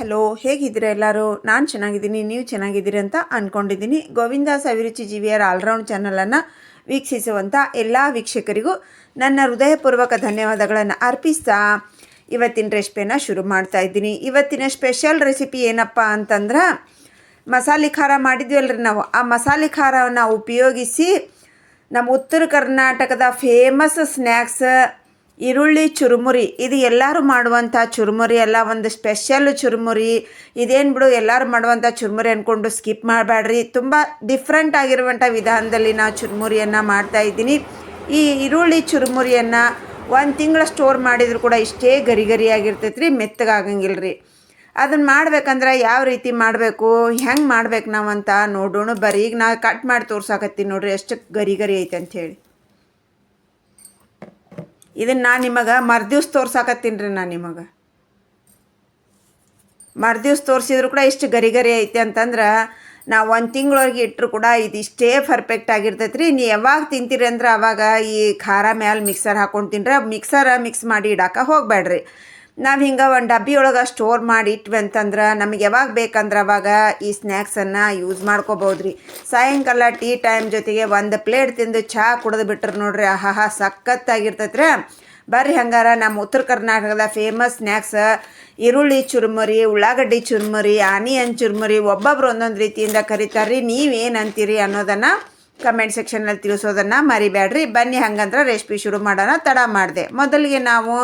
Hello, ಹೇಗಿದ್ದೀರ ಎಲ್ಲರೂ? ನಾನು ಚೆನ್ನಾಗಿದ್ದೀನಿ, ನೀವು ಚೆನ್ನಾಗಿದ್ದೀರಿ ಅಂತ ಅಂದ್ಕೊಂಡಿದ್ದೀನಿ ಗೋವಿಂದ ಸವಿರುಚಿ ಜೀವಿಯರ್ ಆಲ್ರೌಂಡ್ ಚಾನಲನ್ನು ವೀಕ್ಷಿಸುವಂಥ ಎಲ್ಲ ವೀಕ್ಷಕರಿಗೂ ನನ್ನ ಹೃದಯಪೂರ್ವಕ ಧನ್ಯವಾದಗಳನ್ನು ಅರ್ಪಿಸ್ತಾ ಇವತ್ತಿನ ರೆಸಿಪಿಯನ್ನು ಶುರು ಮಾಡ್ತಾ ಇದ್ದೀನಿ. ಇವತ್ತಿನ ಸ್ಪೆಷಲ್ ರೆಸಿಪಿ ಏನಪ್ಪ ಅಂತಂದ್ರೆ, ಮಸಾಲೆ ಖಾರ ಮಾಡಿದ್ವಲ್ರಿ ನಾವು. ಆ ಮಸಾಲೆ ಖಾರವನ್ನು ಉಪಯೋಗಿಸಿ ನಮ್ಮ ಉತ್ತರ ಕರ್ನಾಟಕದ ಫೇಮಸ್ ಸ್ನ್ಯಾಕ್ಸ್ ಈರುಳ್ಳಿ ಚುರುಮುರಿ, ಇದು ಎಲ್ಲರೂ ಮಾಡುವಂಥ ಚುರುಮುರಿ ಅಲ್ಲ, ಒಂದು ಸ್ಪೆಷಲ್ ಚುರುಮುರಿ. ಇದೇನು ಬಿಡು, ಎಲ್ಲರೂ ಮಾಡುವಂಥ ಚುರುಮುರಿ ಅಂದ್ಕೊಂಡು ಸ್ಕಿಪ್ ಮಾಡಬೇಡ್ರಿ ತುಂಬ ಡಿಫ್ರೆಂಟ್ ಆಗಿರುವಂಥ ವಿಧಾನದಲ್ಲಿ ನಾವು ಚುರುಮುರಿಯನ್ನು ಮಾಡ್ತಾ ಇದ್ದೀನಿ. ಈ ಈರುಳ್ಳಿ ಚುರುಮುರಿಯನ್ನು ಒಂದು ತಿಂಗಳ ಸ್ಟೋರ್ ಮಾಡಿದರೂ ಕೂಡ ಇಷ್ಟೇ ಗರಿ ಗರಿಯಾಗಿರ್ತೈತೆ ರೀ ಮೆತ್ತಗಾಗಂಗಿಲ್ಲ ರೀ ಅದನ್ನು ಮಾಡ್ಬೇಕಂದ್ರೆ ಯಾವ ರೀತಿ ಮಾಡಬೇಕು, ಹೆಂಗೆ ಮಾಡ್ಬೇಕು ನಾವಂತ ನೋಡೋಣ. ಬರೀ ಈಗ ನಾ ಕಟ್ ಮಾಡಿ ತೋರ್ಸಾಕತ್ತೀನಿ ನೋಡ್ರಿ, ಎಷ್ಟು ಗರಿ ಗರಿ ಐತೆ ಅಂಥೇಳಿ ಇದನ್ನು ನಾನು ನಿಮಗೆ ಮರ್ದಿವ್ಸ ತೋರ್ಸಾಕತ್ತೀನಿ ರೀ ನಾನು ನಿಮಗೆ. ಮರ್ದಿವ್ಸ ತೋರಿಸಿದ್ರು ಕೂಡ ಇಷ್ಟು ಗರಿ ಗರಿ ಐತೆ ಅಂತಂದ್ರೆ ನಾವು ಒಂದು ತಿಂಗಳವರೆಗೆ ಇಟ್ಟರು ಕೂಡ ಇದು ಇಷ್ಟೇ ಪರ್ಫೆಕ್ಟ್ ಆಗಿರ್ತೈತೆ ರೀ ನೀವು ಯಾವಾಗ ತಿಂತೀರಿ ಅಂದ್ರೆ ಅವಾಗ ಈ ಖಾರ ಮ್ಯಾಲೆ ಮಿಕ್ಸರ್ ಹಾಕೊಂಡು ತಿಂದ್ರೆ ಮಿಕ್ಸರ್ ಮಿಕ್ಸ್ ಮಾಡಿ ಇಡಾಕ ಹೋಗಬೇಡ್ರಿ ನಾವು ಹಿಂಗೆ ಒಂದು ಡಬ್ಬಿ ಒಳಗೆ ಸ್ಟೋರ್ ಮಾಡಿ ಇಟ್ವಿ ಅಂತಂದ್ರೆ ನಮಗೆ ಯಾವಾಗ ಬೇಕಂದ್ರೆ ಅವಾಗ ಈ ಸ್ನ್ಯಾಕ್ಸನ್ನು ಯೂಸ್ ಮಾಡ್ಕೋಬೋದು ರೀ ಸಾಯಂಕಾಲ ಟೀ ಟೈಮ್ ಜೊತೆಗೆ ಒಂದು ಪ್ಲೇಟ್ ತಿಂದು ಚಹಾ ಕುಡಿದು ಬಿಟ್ರೆ ನೋಡ್ರಿ ಆಹಾ ಸಖತ್ತಾಗಿರ್ತೈತೆ ರೀ ಬರ್ರಿ ಹಂಗಾರ ನಮ್ಮ ಉತ್ತರ ಕರ್ನಾಟಕದ ಫೇಮಸ್ ಸ್ನ್ಯಾಕ್ಸ್ ಈರುಳ್ಳಿ ಚುರುಮುರಿ, ಉಳ್ಳಾಗಡ್ಡಿ ಚುರುಮುರಿ, ಆನಿಯನ್ ಚುರುಮುರಿ ಒಬ್ಬೊಬ್ರು ಒಂದೊಂದು ರೀತಿಯಿಂದ ಕರೀತಾರೆ ರೀ ನೀವೇನು ಅಂತೀರಿ ಅನ್ನೋದನ್ನು ಕಮೆಂಟ್ ಸೆಕ್ಷನಲ್ಲಿ ತಿಳಿಸೋದನ್ನು ಮರಿಬೇಡ್ರಿ ಬನ್ನಿ ಹಂಗಂದ್ರೆ ರೆಸಿಪಿ ಶುರು ಮಾಡೋಣ. ತಡ ಮಾಡಿದೆ. ಮೊದಲಿಗೆ ನಾವು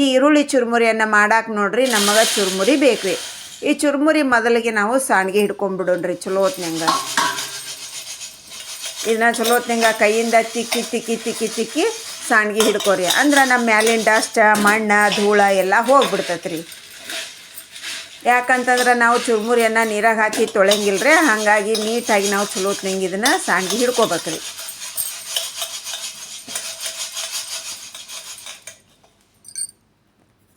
ಈ ಈರುಳ್ಳಿ ಚುರುಮುರಿಯನ್ನು ಮಾಡಕ್ಕೆ ನೋಡ್ರಿ. ನಮಗೆ ಚುರುಮುರಿ ಬೇಕ್ರಿ. ಈ ಚುರುಮುರಿ ಮೊದಲಿಗೆ ನಾವು ಸಾಣಿಗೆ ಹಿಡ್ಕೊಂಡ್ಬಿಡೋಣ್ರಿ ಚಲೋ ಹೊತ್ನಂಗೆ ಇದನ್ನ ಚಲೋ ಹೊತ್ನಂಗ ಕೈಯಿಂದ ತಿಕ್ಕಿ ತಿಕ್ಕಿ ತಿಕ್ಕಿ ತಿಕ್ಕಿ ಸಾಣಿಗೆ ಹಿಡ್ಕೋರಿ. ಅಂದ್ರೆ ನಮ್ಮ ಮ್ಯಾಲಿನ ಡಸ್ಟ್, ಮಣ್ಣು, ಧೂಳ ಎಲ್ಲ ಹೋಗ್ಬಿಡ್ತೈತೆ ರೀ ಯಾಕಂತಂದ್ರೆ ನಾವು ಚುರುಮುರಿಯನ್ನು ನೀರಾಗ ಹಾಕಿ ತೊಳೆಯಂಗಿಲ್ಲ ರೀ ಹಾಗಾಗಿ ನೀಟಾಗಿ ನಾವು ಚಲೋ ಹೊತ್ನ್ಯಾಂಗ ಇದನ್ನು ಸಾಂಗಿ ಹಿಡ್ಕೋಬೇಕು ರೀ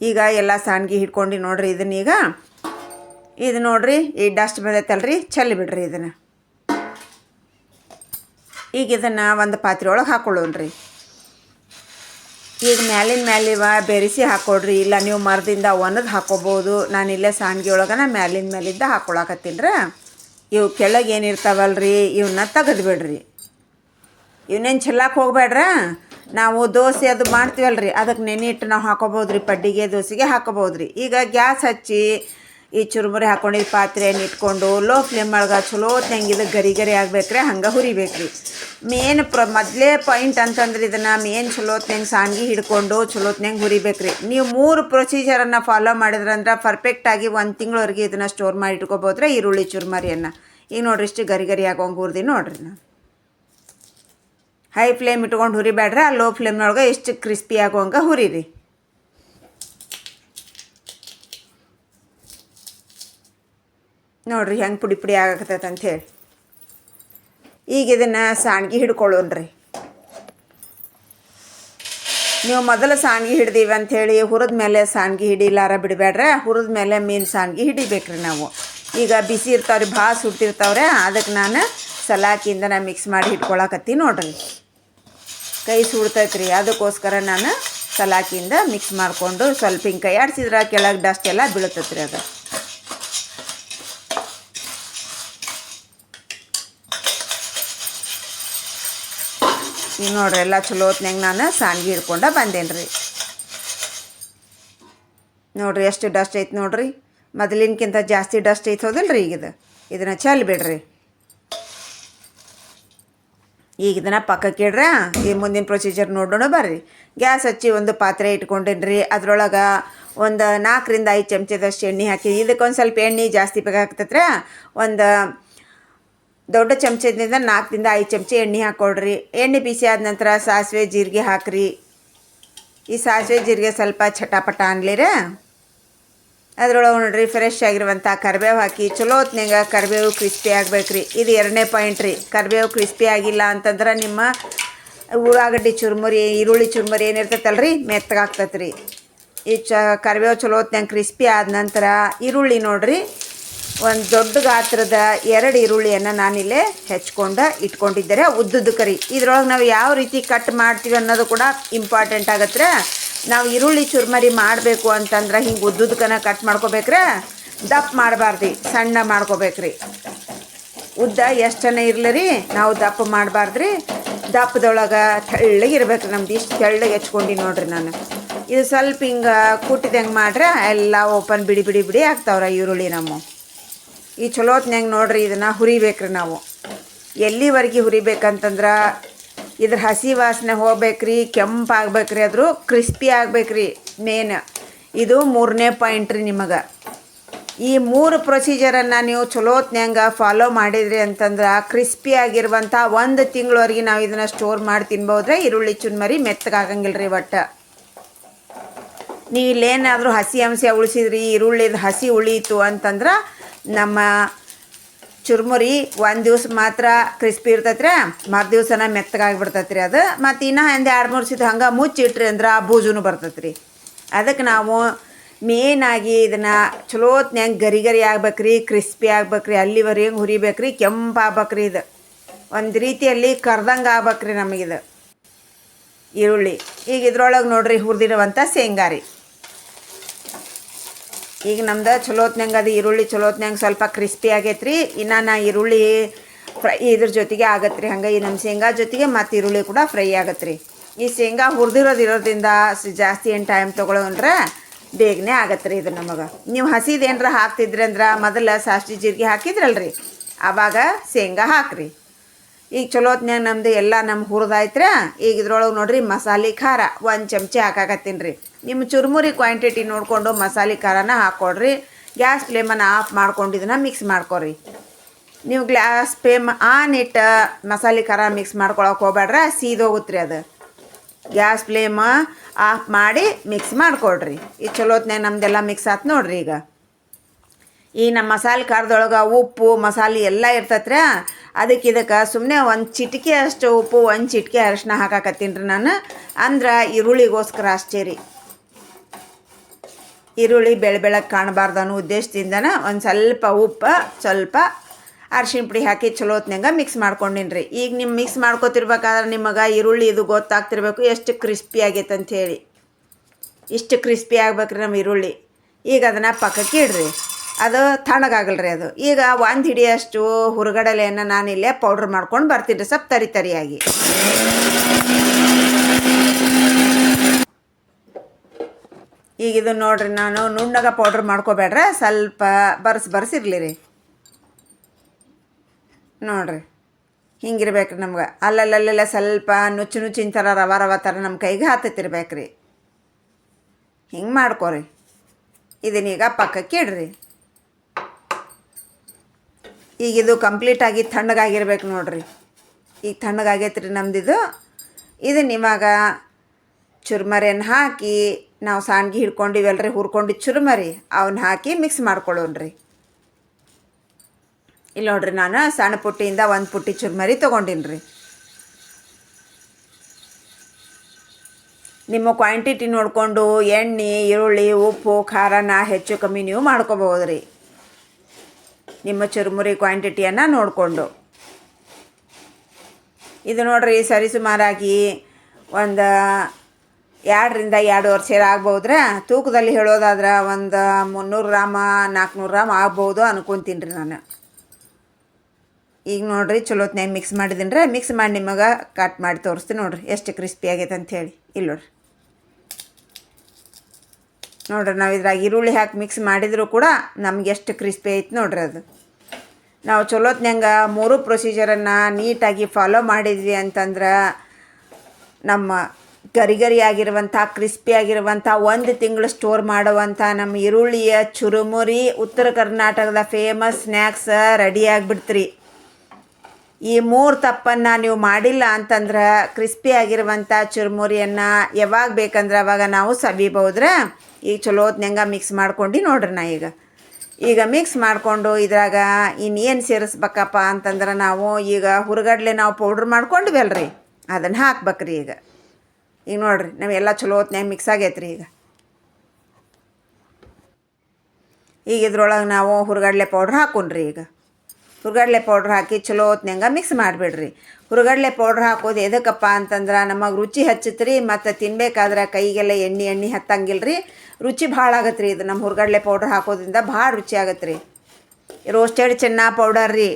ಈಗ ಎಲ್ಲ ಸಾಣ್ಗಿ ಹಿಡ್ಕೊಂಡು ನೋಡ್ರಿ ಇದನ್ನೀಗ ಇದು ನೋಡ್ರಿ, ಈ ಡಸ್ಟ್ ಬಂದೈತಲ್ರಿ ಚೆಲ್ಲಿ ಬಿಡ್ರಿ ಇದನ್ನು. ಈಗ ಇದನ್ನು ಒಂದು ಪಾತ್ರೆ ಒಳಗೆ ಹಾಕೊಳ್ಳೋಣ್ರಿ. ಈಗ ಮ್ಯಾಲಿನ ಮ್ಯಾಲಿವ ಬೆರೆಸಿ ಹಾಕೊಡ್ರಿ. ಇಲ್ಲ ನೀವು ಮರದಿಂದ ಒಣದು ಹಾಕೋಬೋದು. ನಾನು ಇಲ್ಲೇ ಸಾಣಿಗೆ ಒಳಗನ ಮ್ಯಾಲಿನ ಮೇಲಿಂದ ಹಾಕೊಳಕತ್ತೀನಿ ರೀ ಇವು ಕೆಳಗೆ ಏನಿರ್ತಾವಲ್ರಿ ಇವನ್ನ ತೆಗೆದು ಬಿಡ್ರಿ. ಇವನ್ನೇನು ಚೆಲ್ಲಕ್ಕೆ ಹೋಗ್ಬೇಡ್ರ ನಾವು ದೋಸೆ ಅದು ಮಾಡ್ತೀವಲ್ರಿ. ಅದಕ್ಕೆ ನೆನೆ ಇಟ್ಟು ನಾವು ಹಾಕೋಬೋದ್ರಿ. ಪಡ್ಡಿಗೆ ದೋಸೆಗೆ ಹಾಕೋಬೋದ್ರಿ. ಈಗ ಗ್ಯಾಸ್ ಹಚ್ಚಿ ಈ ಚುರುಮುರಿ ಹಾಕೊಂಡಿದ್ದ ಪಾತ್ರೆಯನ್ನು ಇಟ್ಕೊಂಡು ಲೋ ಫ್ಲೇಮ್ ಒಳಗೆ ಚಲೋ ಇದು ಗರಿ ಗರಿ ಆಗ್ಬೇಕು ರೀ ಹಂಗೆ ಹುರಿಬೇಕು ರೀ ಮೇನ್ ಪ್ರ, ಮೊದಲೇ ಪಾಯಿಂಟ್ ಅಂತಂದ್ರೆ ಇದನ್ನು ಮೇನ್ ಚಲೋತ್ನಂಗೆ ಸಾಂಗಿ ಹಿಡ್ಕೊಂಡು ಚಲೋತ್ನಂಗೆ ಹುರಿಬೇಕು ರೀ ನೀವು ಮೂರು ಪ್ರೊಸೀಜರನ್ನು ಫಾಲೋ ಮಾಡಿದ್ರಂದ್ರೆ ಪರ್ಫೆಕ್ಟಾಗಿ ಒಂದು ತಿಂಗಳವರೆಗೆ ಇದನ್ನು ಸ್ಟೋರ್ ಮಾಡಿ ಇಟ್ಕೋಬೋದ್ರೆ, ಈರುಳ್ಳಿ ಚುರುಮರಿಯನ್ನು. ಈಗ ನೋಡ್ರಿ ಇಷ್ಟು ಗರಿ ಗರಿ ಆಗೋಂಗೆ ಹುರಿದಿ ನೋಡ್ರಿ ನಾ ಹೈ ಫ್ಲೇಮ್ ಇಟ್ಕೊಂಡು ಹುರಿಬೇಡ್ರಿ ಆ ಲೋ ಫ್ಲೇಮ್ನೊಳಗೆ ಎಷ್ಟು ಕ್ರಿಸ್ಪಿ ಆಗೋಂಗೆ ಹುರಿರಿ. ನೋಡ್ರಿ ಹೆಂಗೆ ಪುಡಿ ಪುಡಿ ಆಗಕತ್ತೈತೆ ಅಂಥೇಳಿ ಈಗ ಇದನ್ನು ಸಾಣ್ಗಿ ಹಿಡ್ಕೊಳ್ಳೋಣ್ರಿ. ನೀವು ಮೊದಲು ಸಾಣಿಗೆ ಹಿಡ್ದೀವಿ ಅಂಥೇಳಿ ಹುರಿದ ಮೇಲೆ ಸಾಣ್ಗಿ ಹಿಡಿಲಾರ ಬಿಡಬೇಡ್ರೆ ಹುರಿದ ಮೇಲೆ ಮೀನು ಸಾಣಿಗೆ ಹಿಡಿಬೇಕ್ರಿ ನಾವು. ಈಗ ಬಿಸಿ ಇರ್ತಾವ್ರಿ, ಭಾಳ ಸುಟ್ಟಿರ್ತಾವ್ರೆ ಅದಕ್ಕೆ ನಾನು ಸಲಾಕಿಯಿಂದ ನಾನು ಮಿಕ್ಸ್ ಮಾಡಿ ಹಿಡ್ಕೊಳಕತ್ತೀನಿ ನೋಡ್ರಿ. ಕೈ ಸುಡ್ತೈತೆ ರೀ ಅದಕ್ಕೋಸ್ಕರ ನಾನು ಸಲಾಕಿಯಿಂದ ಮಿಕ್ಸ್ ಮಾಡಿಕೊಂಡು ಸ್ವಲ್ಪ ಹಿಂಗೆ ಕೈ ಆಡಿಸಿದ್ರೆ ಕೆಳಗೆ ಡಸ್ಟ್ ಎಲ್ಲ ಬೀಳ್ತೈತೆ ರೀ ಅದು. ಈಗ ನೋಡ್ರಿ, ಎಲ್ಲ ಚಲೋ ಹೊತ್ನಾಗ ನಾನು ಸಾನ್ಗಿ ಹಿಡ್ಕೊಂಡ ಬಂದೇನಿ ರೀ ನೋಡ್ರಿ, ಎಷ್ಟು ಡಸ್ಟ್ ಐತೆ ನೋಡ್ರಿ. ಮೊದಲಿನಕ್ಕಿಂತ ಜಾಸ್ತಿ ಡಸ್ಟ್ ಐತೆ ಹೋದಿಲ್ಲ ರೀ ಈಗ ಇದು ಇದನ್ನು ಚೆಲ್ ಬಿಡ್ರಿ. ಈಗ ಇದನ್ನು ಪಕ್ಕಕ್ಕೆ ಇಡ್ರ, ಈ ಮುಂದಿನ ಪ್ರೊಸೀಜರ್ ನೋಡೋಣ ಬರ್ರಿ. ಗ್ಯಾಸ್ ಹಚ್ಚಿ ಒಂದು ಪಾತ್ರೆ ಇಟ್ಕೊಂಡೇನಿ ರೀ ಅದ್ರೊಳಗೆ ಒಂದು ನಾಲ್ಕರಿಂದ ಐದು ಚಮಚದಷ್ಟು ಎಣ್ಣೆ ಹಾಕಿ, ಇದಕ್ಕೊಂದು ಸ್ವಲ್ಪ ಎಣ್ಣೆ ಜಾಸ್ತಿ ಬೇಕಾಗ್ತೈತ್ರಿ ಒಂದು ದೊಡ್ಡ ಚಮಚದಿಂದ ನಾಲ್ಕರಿಂದ ಐದು ಚಮಚ ಎಣ್ಣೆ ಹಾಕ್ಕೊಡ್ರಿ ಎಣ್ಣೆ ಬಿಸಿ ಆದ ನಂತರ ಸಾಸಿವೆ ಜೀರಿಗೆ ಹಾಕ್ರಿ. ಈ ಸಾಸಿವೆ ಜೀರಿಗೆ ಸ್ವಲ್ಪ ಚಟಾಪಟ ಅನ್ಲಿರ. ಅದ್ರೊಳಗೆ ನೋಡ್ರಿ ಫ್ರೆಶ್ ಆಗಿರುವಂಥ ಕರಿಬೇವು ಹಾಕಿ. ಚಲೋ ಹೊತ್ನಾಗ ಕರಿಬೇವು ಕ್ರಿಸ್ಪಿ ಆಗ್ಬೇಕು ರೀ ಇದು ಎರಡನೇ ಪಾಯಿಂಟ್ ರೀ. ಕರಿಬೇವು ಕ್ರಿಸ್ಪಿ ಆಗಿಲ್ಲ ಅಂತಂದ್ರೆ ನಿಮ್ಮ ಉಳ್ಳಾಗಡ್ಡಿ ಚುರುಮುರಿ, ಈರುಳ್ಳಿ ಚುರುಮುರಿ ಏನಿರ್ತೈತಲ್ಲ ರೀ ಮೆತ್ತಗಾಗ್ತೈತೆ ರೀ ಈ ಚ ಕರಿಬೇವು ಚಲೋ ಹೊತ್ನಾಗ ಕ್ರಿಸ್ಪಿ ಆದ ನಂತರ ಈರುಳ್ಳಿ ನೋಡ್ರಿ. ಒಂದು ದೊಡ್ಡ ಗಾತ್ರದ ಎರಡು ಈರುಳ್ಳಿಯನ್ನು ನಾನಿಲ್ಲೇ ಹೆಚ್ಕೊಂಡು ಇಟ್ಕೊಂಡಿದ್ದರೆ ಉದ್ದುದ್ದು ಕರಿ. ಇದ್ರೊಳಗೆ ನಾವು ಯಾವ ರೀತಿ ಕಟ್ ಮಾಡ್ತೀವಿ ಅನ್ನೋದು ಕೂಡ ಇಂಪಾರ್ಟೆಂಟ್ ಆಗತ್ತೆ. ನಾವು ಈರುಳ್ಳಿ ಚುರ್ಮರಿ ಮಾಡಬೇಕು ಅಂತಂದ್ರೆ ಹಿಂಗೆ ಉದ್ದುದಕ್ಕನ ಕಟ್ ಮಾಡ್ಕೋಬೇಕ್ರೆ ದಪ್ಪ ಮಾಡಬಾರ್ದು, ಸಣ್ಣ ಮಾಡ್ಕೋಬೇಕ್ರಿ. ಉದ್ದ ಎಷ್ಟು ಜನ ಇರಲಿ ರೀ? ನಾವು ದಪ್ಪ ಮಾಡಬಾರ್ದ್ರಿ. ದಪ್ಪದೊಳಗೆ ತೆಳ್ಳಗೆ ಇರ್ಬೇಕು ನಮ್ದು, ಇಷ್ಟು ತೆಳ್ಳಗೆ ಹೆಚ್ಕೊಂಡು ನೋಡ್ರಿ ನಾನು. ಇದು ಸ್ವಲ್ಪ ಹಿಂಗೆ ಕುಟ್ಟಿದಂಗೆ ಮಾಡ್ರೆ ಎಲ್ಲ ಓಪನ್ ಬಿಡಿ ಬಿಡಿ ಬಿಡಿ ಆಗ್ತಾವ್ರ ಈರುಳ್ಳಿ ನಮ್ಮ. ಈ ಚಲೋತ್ನ್ಯಾಗ ನೋಡ್ರಿ ಇದನ್ನು ಹುರಿಬೇಕ್ರಿ ನಾವು. ಎಲ್ಲಿವರೆಗೆ ಹುರಿಬೇಕಂತಂದ್ರೆ ಇದ್ರ ಹಸಿ ವಾಸನೆ ಹೋಗ್ಬೇಕ್ರಿ, ಕೆಂಪು ಆಗ್ಬೇಕ್ರಿ ಅದ್ರ ಕ್ರಿಸ್ಪಿ ಆಗ್ಬೇಕ್ರಿ ಮೇನ್. ಇದು ಮೂರನೇ ಪಾಯಿಂಟ್ ರೀ ನಿಮಗೆ. ಈ ಮೂರು ಪ್ರೊಸೀಜರನ್ನು ನೀವು ಚಲೋತ್ನ್ಯಾಂಗ ಫಾಲೋ ಮಾಡಿದ್ರಿ ಅಂತಂದ್ರೆ ಕ್ರಿಸ್ಪಿ ಆಗಿರುವಂಥ ಒಂದು ತಿಂಗಳವರೆಗೆ ನಾವು ಇದನ್ನು ಸ್ಟೋರ್ ಮಾಡಿ ತಿನ್ಬೋದ್ರೆ, ಈರುಳ್ಳಿ ಚುನ್ಮರಿ ಮೆತ್ತಗಾಗಂಗಿಲ್ಲ ರೀ ಒಟ್ಟು. ನೀವು ಇಲ್ಲೇನಾದರೂ ಹಸಿ ಅಂಶ ಉಳಿಸಿದ್ರಿ, ಈರುಳ್ಳಿದು ಹಸಿ ಉಳಿಯಿತು ಅಂತಂದ್ರೆ ನಮ್ಮ ಚುರುಮುರಿ ಒಂದು ದಿವ್ಸ ಮಾತ್ರ ಕ್ರಿಸ್ಪಿ ಇರ್ತೈತ್ರಿ. ಮರು ದಿವ್ಸನ ರೀ ಅದು. ಮತ್ತು ಇನ್ನೂ ಒಂದು ಎರಡು ಮೂರು ಸಿದ್ದು ಹಂಗೆ ಮುಚ್ಚಿಟ್ರಿ ಅಂದ್ರೆ ಆ ಬೂಜುನು ಬರ್ತೈತೆ ರೀ ಅದಕ್ಕೆ ನಾವು ಮೇನಾಗಿ ಇದನ್ನು ಚಲೋತ್ನ್ಯಾಂಗ ಗರಿ ಗರಿ ಆಗ್ಬೇಕ್ರಿ, ಕ್ರಿಸ್ಪಿ ಆಗ್ಬೇಕ್ರಿ, ಅಲ್ಲಿವರೆಗೆ ಹುರಿಬೇಕ್ರಿ, ಕೆಂಪು ಆಗ್ಬೇಕ್ರಿ ಇದು. ಒಂದು ರೀತಿಯಲ್ಲಿ ಕರ್ದಂಗೆ ಆಗ್ಬೇಕ್ರಿ ನಮಗಿದು ಈರುಳ್ಳಿ. ಈಗ ಇದ್ರೊಳಗೆ ನೋಡ್ರಿ ಹುರಿದಿರುವಂಥ ಶೇಂಗಾ ರೀ. ಈಗ ನಮ್ದು ಚಲೋತ್ನಂಗೆ ಅದು, ಈರುಳ್ಳಿ ಚಲೋತ್ನಂಗೆ ಸ್ವಲ್ಪ ಕ್ರಿಸ್ಪಿ ಆಗೈತೆ ರೀ ಇನ್ನು ನಾ ಈರುಳ್ಳಿ ಫ್ರೈ ಇದ್ರ ಜೊತೆಗೆ ಆಗತ್ತೆ ರೀ ಹಂಗೆ ಈ ನಮ್ಮ ಶೇಂಗಾ ಜೊತೆಗೆ ಮತ್ತು ಈರುಳ್ಳಿ ಕೂಡ ಫ್ರೈ ಆಗತ್ತೆ ರೀ ಈ ಶೇಂಗಾ ಹುರಿದಿರೋದು ಇರೋದ್ರಿಂದ ಜಾಸ್ತಿ ಏನು ಟೈಮ್ ತೊಗೊಳೋನ್ರೆ ಬೇಗನೆ ಆಗತ್ತೆ ರೀ ಇದು ನಮಗೆ. ನೀವು ಹಸಿದೇನ್ರ ಹಾಕ್ತಿದ್ರಿ ಅಂದ್ರೆ ಮೊದಲು ಸಾಸ್ತಿ ಜೀರಿಗೆ ಹಾಕಿದ್ರಲ್ರಿ. ಆವಾಗ ಶೇಂಗಾ ಹಾಕ್ರಿ. ಈಗ ಚಲೋತ್ನ್ಯಾಗ ನಮ್ಮದು ಎಲ್ಲ ನಮ್ಮ ಹುರಿದಾಯ್ತ್ರ ಈಗ ಇದ್ರೊಳಗೆ ನೋಡ್ರಿ ಮಸಾಲೆ ಖಾರ ಒಂದು ಚಮಚ ಹಾಕಾಕತ್ತೀನಿ ರೀ ನಿಮ್ಮ ಚುರುಮುರಿ ಕ್ವಾಂಟಿಟಿ ನೋಡಿಕೊಂಡು ಮಸಾಲೆ ಖಾರನ ಹಾಕ್ಕೊಡ್ರಿ ಗ್ಯಾಸ್ ಫ್ಲೇಮನ್ನು ಆಫ್ ಮಾಡ್ಕೊಂಡು ಇದನ್ನು ಮಿಕ್ಸ್ ಮಾಡ್ಕೊರಿ. ನೀವು ಗ್ಲಾಸ್ ಫ್ಲೇಮ್ ಆನ್ ಇಟ್ಟು ಮಸಾಲೆ ಖಾರ ಮಿಕ್ಸ್ ಮಾಡ್ಕೊಳಕ್ಕೆ ಹೋಗ್ಬೇಡ್ರ ಸೀದೋಗುತ್ತೆ ರೀ ಅದು. ಗ್ಯಾಸ್ ಫ್ಲೇಮ್ ಆಫ್ ಮಾಡಿ ಮಿಕ್ಸ್ ಮಾಡಿಕೊಡ್ರಿ ಈ ಚಲೋತ್ನ್ಯಾಗ ನಮ್ದೆಲ್ಲ ಮಿಕ್ಸ್ ಆತು ನೋಡ್ರಿ ಈಗ. ಈ ನಮ್ಮ ಮಸಾಲೆ ಖಾರದೊಳಗೆ ಉಪ್ಪು, ಮಸಾಲೆ ಎಲ್ಲ ಇರ್ತೈತ್ರಿ ಅದಕ್ಕೆ ಇದಕ್ಕೆ ಸುಮ್ಮನೆ ಒಂದು ಚಿಟಿಕೆ ಅಷ್ಟು ಉಪ್ಪು, ಒಂದು ಚಿಟಿಕೆ ಅರಿಶಿನ ಹಾಕಾಕತ್ತೀನಿ ರೀ ನಾನು. ಅಂದ್ರೆ ಈರುಳ್ಳಿಗೋಸ್ಕರ ಅಷ್ಟೇ ರೀ. ಈರುಳ್ಳಿ ಬೆಳೆ ಬೆಳಗ್ಗೆ ಕಾಣಬಾರ್ದು ಅನ್ನೋ ಉದ್ದೇಶದಿಂದನ ಒಂದು ಸ್ವಲ್ಪ ಉಪ್ಪು, ಸ್ವಲ್ಪ ಅರ್ಶಿಣ ಪುಡಿ ಹಾಕಿ ಚಲೋ ಹೊತ್ತಿನಂಗೆ ಮಿಕ್ಸ್ ಮಾಡ್ಕೊಂಡಿನಿ ರೀ. ಈಗ ನಿಮ್ಮ ಮಿಕ್ಸ್ ಮಾಡ್ಕೊತಿರ್ಬೇಕಾದ್ರೆ ನಿಮಗೆ ಈರುಳ್ಳಿ ಇದು ಗೊತ್ತಾಗ್ತಿರ್ಬೇಕು, ಎಷ್ಟು ಕ್ರಿಸ್ಪಿ ಆಗೈತೆ ಹೇಳಿ. ಇಷ್ಟು ಕ್ರಿಸ್ಪಿ ಆಗ್ಬೇಕ್ರಿ ನಮ್ಮ ಈರುಳ್ಳಿ. ಈಗ ಅದನ್ನು ಪಕ್ಕಕ್ಕೆ ಇಡ್ರಿ. ಅದು ತಣ್ಣಗಾಗಲ್ರಿ ಅದು. ಈಗ ಒಂದು ಹಿಡಿಯಷ್ಟು ಹುರುಗಡಲೆಯನ್ನು ನಾನು ಇಲ್ಲೇ ಪೌಡ್ರ್ ಮಾಡ್ಕೊಂಡು ಬರ್ತೀನಿ ರೀ ಸ್ವಲ್ಪ ತರಿ ತರಿಯಾಗಿ. ಈಗ ಇದು ನೋಡ್ರಿ ನಾನು ನುಣ್ಣಗ ಪೌಡ್ರ್ ಮಾಡ್ಕೋಬೇಡ್ರೆ. ಸ್ವಲ್ಪ ಬರ್ಸಿ ಬರ್ಸಿರ್ಲಿ ರೀ ನೋಡ್ರಿ. ಹಿಂಗಿರ್ಬೇಕು ನಮ್ಗೆ. ಅಲ್ಲಲ್ಲಲ್ಲೆಲ್ಲ ಸ್ವಲ್ಪ ನುಚ್ಚು ನುಚ್ಚಿನ ಥರ ರವ ರವ ಥರ ನಮ್ಮ ಕೈಗೆ ಹತ್ತತಿರ್ಬೇಕು ರೀ ಹಿಂಗೆ ಮಾಡ್ಕೊರಿ. ಇದನ್ನೀಗ ಪಕ್ಕಕ್ಕೆ ಇಡ್ರಿ ಈಗ ಇದು ಕಂಪ್ಲೀಟಾಗಿ ತಣ್ಣಗಾಗಿರ್ಬೇಕು ನೋಡ್ರಿ. ಈಗ ತಣ್ಣಗಾಗೈತೆ ರೀ ನಮ್ದಿದು. ಇದನ್ನ ಇವಾಗ ಚುರ್ಮರಿಯನ್ನು ಹಾಕಿ ನಾವು ಸಾಣ್ಗಿ ಹಿಡ್ಕೊಂಡಿವಲ್ರಿ ಹುರ್ಕೊಂಡು ಚುರ್ಮರಿ. ಅವನ್ನ ಹಾಕಿ ಮಿಕ್ಸ್ ಮಾಡ್ಕೊಳ್ಳೋಣ್ರಿ ಇಲ್ಲಿ ನೋಡ್ರಿ ನಾನು ಸಣ್ಣ ಪುಟ್ಟಿಯಿಂದ ಒಂದು ಪುಟ್ಟಿ ಚುರ್ಮರಿ ತೊಗೊಂಡಿನಿ ರೀ ನಿಮ್ಮ ಕ್ವಾಂಟಿಟಿ ನೋಡಿಕೊಂಡು ಎಣ್ಣೆ, ಈರುಳ್ಳಿ, ಉಪ್ಪು, ಖಾರನ ಹೆಚ್ಚು ಕಮ್ಮಿ ನೀವು ಮಾಡ್ಕೋಬಹುದು ರೀ ನಿಮ್ಮ ಚುರುಮುರಿ ಕ್ವಾಂಟಿಟಿಯನ್ನು ನೋಡಿಕೊಂಡು. ಇದು ನೋಡ್ರಿ ಸರಿಸುಮಾರಾಗಿ ಒಂದು ಎರಡರಿಂದ ಎರಡೂವರೆ ಸೇರು ಆಗ್ಬೋದ್ರೆ? ತೂಕದಲ್ಲಿ ಹೇಳೋದಾದ್ರೆ ಒಂದು ಮುನ್ನೂರು ಗ್ರಾಮ ನಾಲ್ಕುನೂರು ಗ್ರಾಮ್ ಆಗ್ಬೋದು ಅನ್ಕೊತೀನಿ ರೀ ನಾನು. ಈಗ ನೋಡಿರಿ ಚಲೋತ್ನಾಗ ಮಿಕ್ಸ್ ಮಾಡಿದ್ದೀನಿ ರೀ. ಮಿಕ್ಸ್ ಮಾಡಿ ನಿಮಗೆ ಕಟ್ ಮಾಡಿ ತೋರಿಸ್ತೀನಿ ನೋಡ್ರಿ, ಎಷ್ಟು ಕ್ರಿಸ್ಪಿ ಆಗೈತೆ ಅಂಥೇಳಿ ಇಲ್ಲಿ ನೋಡ್ರಿ. ನೋಡ್ರಿ, ನಾವು ಇದ್ರಾಗ ಈರುಳ್ಳಿ ಹಾಕಿ ಮಿಕ್ಸ್ ಮಾಡಿದರೂ ಕೂಡ ನಮ್ಗೆ ಎಷ್ಟು ಕ್ರಿಸ್ಪಿ ಐತೆ ನೋಡ್ರಿ ಅದು. ನಾವು ಚಲೋತ್ನ್ಯಾಂಗ ಮೂರು ಪ್ರೊಸೀಜರನ್ನು ನೀಟಾಗಿ ಫಾಲೋ ಮಾಡಿದ್ವಿ ಅಂತಂದ್ರೆ ನಮ್ಮ ಗರಿ ಕ್ರಿಸ್ಪಿ ಆಗಿರುವಂಥ ಒಂದು ತಿಂಗಳು ಸ್ಟೋರ್ ಮಾಡುವಂಥ ನಮ್ಮ ಈರುಳ್ಳಿಯ ಚುರುಮುರಿ ಉತ್ತರ ಕರ್ನಾಟಕದ ಫೇಮಸ್ ಸ್ನ್ಯಾಕ್ಸ್ ರೆಡಿ ಆಗಿಬಿಡ್ತ್ರಿ. ಈ ಮೂರು ತಪ್ಪನ್ನು ನೀವು ಮಾಡಿಲ್ಲ ಅಂತಂದ್ರೆ ಕ್ರಿಸ್ಪಿ ಆಗಿರುವಂಥ ಚುರುಮುರಿಯನ್ನು ಯಾವಾಗ ಬೇಕಂದ್ರೆ ಅವಾಗ ನಾವು ಸವಿಬಹುದ್ರೆ? ಈಗ ಚಲೋ ಹೊತ್ನ್ಯಾಂಗ ಮಿಕ್ಸ್ ಮಾಡ್ಕೊಂಡು ನೋಡ್ರಿ ನಾ ಈಗ. ಈಗ ಮಿಕ್ಸ್ ಮಾಡಿಕೊಂಡು ಇದ್ರಾಗ ಇನ್ನೇನು ಸೇರಿಸ್ಬೇಕಪ್ಪ ಅಂತಂದ್ರೆ ನಾವು ಈಗ ಹುರುಗಡ್ಲೆ ನಾವು ಪೌಡ್ರ್ ಮಾಡ್ಕೊಂಡ್ವಲ್ರಿ ಅದನ್ನು ಹಾಕ್ಬೇಕ್ರಿ ಈಗ. ಈಗ ನೋಡ್ರಿ ನಾವೆಲ್ಲ ಚಲೋ ಹೊತ್ನ್ಯಾಗ ಮಿಕ್ಸ್ ಆಗೈತ್ರಿ ಈಗ. ಈಗ ಇದ್ರೊಳಗೆ ನಾವು ಹುರುಗಡ್ಲೆ ಪೌಡ್ರ್ ಹಾಕೊಂಡ್ರಿ ಈಗ. ಹುರುಗಡ್ಲೆ ಪೌಡ್ರ್ ಹಾಕಿ ಚಲೋ ಹೊತ್ನ್ಯಾಂಗ ಮಿಕ್ಸ್ ಮಾಡಿಬಿಡ್ರಿ. ಹುರುಗಡ್ಲೆ ಪೌಡ್ರ್ ಹಾಕೋದು ಎದಕ್ಕಪ್ಪ ಅಂತಂದ್ರೆ ನಮಗೆ ರುಚಿ ಹಚ್ಚತ್ರಿ, ಮತ್ತು ತಿನ್ಬೇಕಾದ್ರೆ ಕೈಗೆಲ್ಲ ಎಣ್ಣೆ ಎಣ್ಣೆ ಹತ್ತಂಗಿಲ್ಲ ರೀ ರುಚಿ ಭಾಳ ಆಗತ್ತೆ ರೀ ಇದು. ನಮ್ಮ ಹುರ್ಗಡ್ಲೆ ಪೌಡ್ರ್ ಹಾಕೋದ್ರಿಂದ ಭಾಳ ರುಚಿ ಆಗತ್ತೆ ರೀ ರೋಸ್ಟೆಡ್ ಚೆನ್ನ ಪೌಡರ್ ರೀ,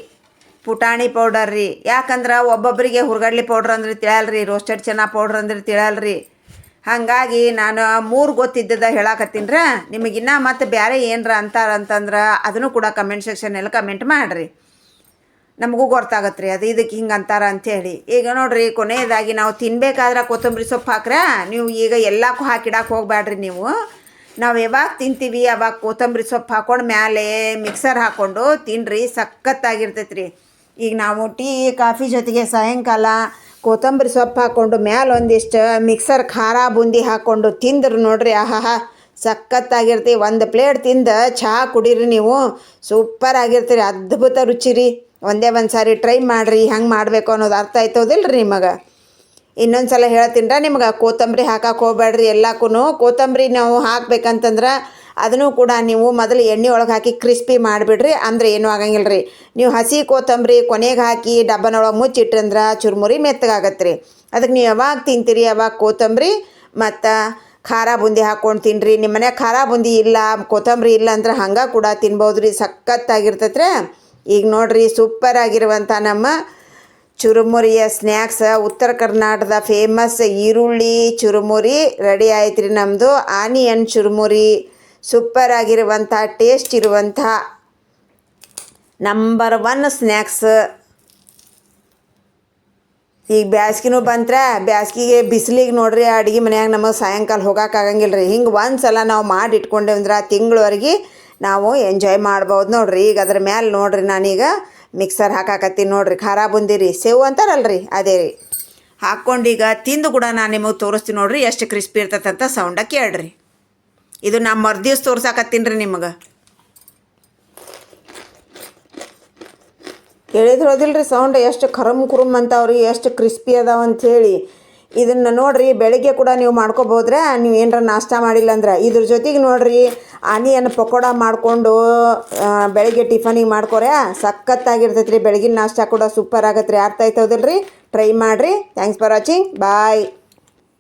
ಪುಟಾಣಿ ಪೌಡರ್ ರೀ. ಯಾಕಂದ್ರೆ ಒಬ್ಬೊಬ್ಬರಿಗೆ ಹುರ್ಗಡ್ಲೆ ಪೌಡ್ರ್ ಅಂದ್ರೆ ತಿಳಿಯಲ್ರಿ ರೋಸ್ಟೆಡ್ ಚೆನ್ನ ಪೌಡ್ರ್ ಅಂದ್ರೆ ತಿಳಿಯಲ್ರಿ. ಹಾಗಾಗಿ ನಾನು ಮೂರು ಗೊತ್ತಿದ್ದದ ಹೇಳಾಕತ್ತೀನಿ ರೀ ನಿಮಗಿನ್ನ ಮತ್ತು ಬೇರೆ ಏನರ ಅಂತಾರ ಅಂತಂದ್ರೆ ಅದನ್ನು ಕೂಡ ಕಮೆಂಟ್ ಸೆಕ್ಷನಲ್ಲಿ ಕಮೆಂಟ್ ಮಾಡಿರಿ. ನಮಗೂ ಗೊತ್ತಾಗತ್ತೆ ರೀ ಅದು ಇದಕ್ಕೆ ಹಿಂಗೆ ಅಂತಾರ ಅಂಥೇಳಿ ಈಗ ನೋಡಿರಿ, ಕೊನೆಯದಾಗಿ ನಾವು ತಿನ್ಬೇಕಾದ್ರೆ ಕೊತ್ತಂಬರಿ ಸೊಪ್ಪು ಹಾಕ್ರೆ, ನೀವು ಈಗ ಎಲ್ಲಕ್ಕೂ ಹಾಕಿಡಕ್ಕೆ ಹೋಗಬೇಡ್ರಿ ನೀವು. ನಾವು ಯಾವಾಗ ತಿಂತೀವಿ ಅವಾಗ ಕೊತ್ತಂಬರಿ ಸೊಪ್ಪು ಹಾಕೊಂಡು ಮೇಲೆ ಮಿಕ್ಸರ್ ಹಾಕ್ಕೊಂಡು ತಿನ್ನಿರಿ ಸಖತ್ತಾಗಿರ್ತೈತೆ ರೀ ಈಗ ನಾವು ಟೀ, ಕಾಫಿ ಜೊತೆಗೆ ಸಾಯಂಕಾಲ ಕೊತ್ತಂಬರಿ ಸೊಪ್ಪು ಹಾಕ್ಕೊಂಡು ಮ್ಯಾಲ ಒಂದಿಷ್ಟು ಮಿಕ್ಸರ್ ಖಾರ ಬೂಂದಿ ಹಾಕ್ಕೊಂಡು ತಿಂದ್ರು ನೋಡ್ರಿ, ಆಹಾಹಾ, ಸಖತ್ತಾಗಿರ್ತಿ. ಒಂದು ಪ್ಲೇಟ್ ತಿಂದು ಚಹಾ ಕುಡೀರಿ ನೀವು. ಸೂಪರ್ ಆಗಿರ್ತೀರಿ, ಅದ್ಭುತ ರುಚಿ ರೀ ಒಂದೇ ಒಂದು ಸಾರಿ ಟ್ರೈ ಮಾಡಿರಿ, ಹೆಂಗೆ ಮಾಡಬೇಕು ಅನ್ನೋದು ಅರ್ಥ ಆಯ್ತೋದಿಲ್ಲ ರೀ ನಿಮಗೆ? ಇನ್ನೊಂದು ಸಲ ಹೇಳ್ತೀನಿ ನಿಮ್ಗೆ ಕೊತ್ತಂಬರಿ ಹಾಕಕ್ಕೆ ಹೋಗ್ಬೇಡ್ರಿ ಎಲ್ಲಕ್ಕೂ ಕೊತ್ತಂಬರಿ ನಾವು ಹಾಕ್ಬೇಕಂತಂದ್ರೆ ಅದನ್ನು ಕೂಡ ನೀವು ಮೊದಲು ಎಣ್ಣೆ ಒಳಗೆ ಹಾಕಿ ಕ್ರಿಸ್ಪಿ ಮಾಡಿಬಿಡ್ರಿ. ಅಂದ್ರೆ ಏನೂ ಆಗಂಗಿಲ್ಲ ರೀ ನೀವು ಹಸಿ ಕೊತ್ತಂಬರಿ ಕೊನೆಗೆ ಹಾಕಿ ಡಬ್ಬನೊಳಗೆ ಮುಚ್ಚಿಟ್ಟಂದ್ರೆ ಚುರುಮುರಿ ಮೆತ್ತಗಾಗತ್ತೆ ರೀ ಅದಕ್ಕೆ ನೀವು ಯಾವಾಗ ತಿಂತೀರಿ? ಯಾವಾಗ ಕೊತ್ತಂಬರಿ ಮತ್ತು ಖಾರ ಬುಂದಿ ಹಾಕ್ಕೊಂಡು ತಿನ್ನಿರಿ ನಿಮ್ಮ ಮನ್ಯಾಗ ಖಾರ ಬುಂದಿ ಇಲ್ಲ ಕೊತ್ತಂಬರಿ ಇಲ್ಲ ಅಂದ್ರೆ ಹಂಗೆ ಕೂಡ ತಿನ್ಬೋದು ರೀ ಸಖತ್ತಾಗಿರ್ತೈತೆ ರೀ ಈಗ ನೋಡಿರಿ ಸೂಪರ್ ಆಗಿರುವಂಥ ನಮ್ಮ ಚುರುಮುರಿಯ ಸ್ನ್ಯಾಕ್ಸ್, ಉತ್ತರ ಕರ್ನಾಟಕದ ಫೇಮಸ್ ಈರುಳ್ಳಿ ಚುರುಮುರಿ ರೆಡಿ ಆಯ್ತು ರೀ ನಮ್ಮದು ಆನಿಯನ್ ಚುರುಮುರಿ ಸೂಪರ್ ಆಗಿರುವಂಥ ಟೇಸ್ಟ್ ಇರುವಂಥ ನಂಬರ್ ಒನ್ ಸ್ನ್ಯಾಕ್ಸ್ ಈಗ ಬ್ಯಾಸ್ಗಿನೂ ಬಂತ್ರ, ಬ್ಯಾಸ್ಗಿಗೆ ಬಿಸಿಲಿಗೆ ನೋಡ್ರಿ, ಅಡುಗೆ ಮನ್ಯಾಗ ನಮಗೆ ಸಾಯಂಕಾಲ ಹೋಗೋಕ್ಕಾಗಂಗಿಲ್ಲ ರೀ ಹಿಂಗೆ ಒಂದು ಸಲ ನಾವು ಮಾಡಿ ಇಟ್ಕೊಂಡೇವಂದ್ರೆ ತಿಂಗಳವರೆಗೆ ನಾವು ಎಂಜಾಯ್ ಮಾಡ್ಬೋದು ನೋಡ್ರಿ. ಈಗ ಅದ್ರ ಮೇಲೆ ನೋಡ್ರಿ ನಾನೀಗ ಮಿಕ್ಸರ್ ಹಾಕಾಕತ್ತೀನಿ ನೋಡ್ರಿ. ಖಾರ ಬಂದಿರಿ. ಸೇವು ಅಂತಾರಲ್ರಿ. ಅದೇ ರೀ. ಹಾಕ್ಕೊಂಡೀಗ ತಿಂದು ಕೂಡ ನಾನು ನಿಮಗೆ ತೋರಿಸ್ತೀನಿ ನೋಡ್ರಿ. ಎಷ್ಟು ಕ್ರಿಸ್ಪಿ ಇರ್ತದಂತ ಸೌಂಡ ಕೇಳ್ರಿ. ಇದು ನಾ ಮರ್ದಿವ್ಸ ತೋರ್ಸಾಕತ್ತೀನಿ ರೀ ನಿಮಗೆ. ಕೇಳಿದ್ರೆ ಹೋದಿಲ್ರಿ ಸೌಂಡ್ ಎಷ್ಟು ಖರಮ್ ಕುರುಮ್ ಅಂತಾವ್ರಿ, ಎಷ್ಟು ಕ್ರಿಸ್ಪಿ ಅದಾವ ಅಂಥೇಳಿ. ಇದನ್ನು ನೋಡಿರಿ, ಬೆಳಿಗ್ಗೆ ಕೂಡ ನೀವು ಮಾಡ್ಕೋಬೋದ್ರೆ? ನೀವು ಏನರ ನಾಷ್ಟ ಮಾಡಿಲ್ಲ ಅಂದ್ರೆ. ಇದ್ರ ಜೊತೆಗೆ ನೋಡ್ರಿ ಆನಿಯನ್ ಪಕೋಡ ಮಾಡಿಕೊಂಡು ಬೆಳಗ್ಗೆ ಟಿಫನಿಗೆ ಮಾಡ್ಕೊರೆ ಸಖತ್ತಾಗಿರ್ತೈತೆ ರೀ ಬೆಳಗಿನ ನಾಷ್ಟ ಕೂಡ ಸೂಪರ್ ಆಗತ್ತೆ ರೀ ಅರ್ಥ ಆಯ್ತದಲ್ರಿ? ಟ್ರೈ ಮಾಡಿರಿ. Thanks for watching bye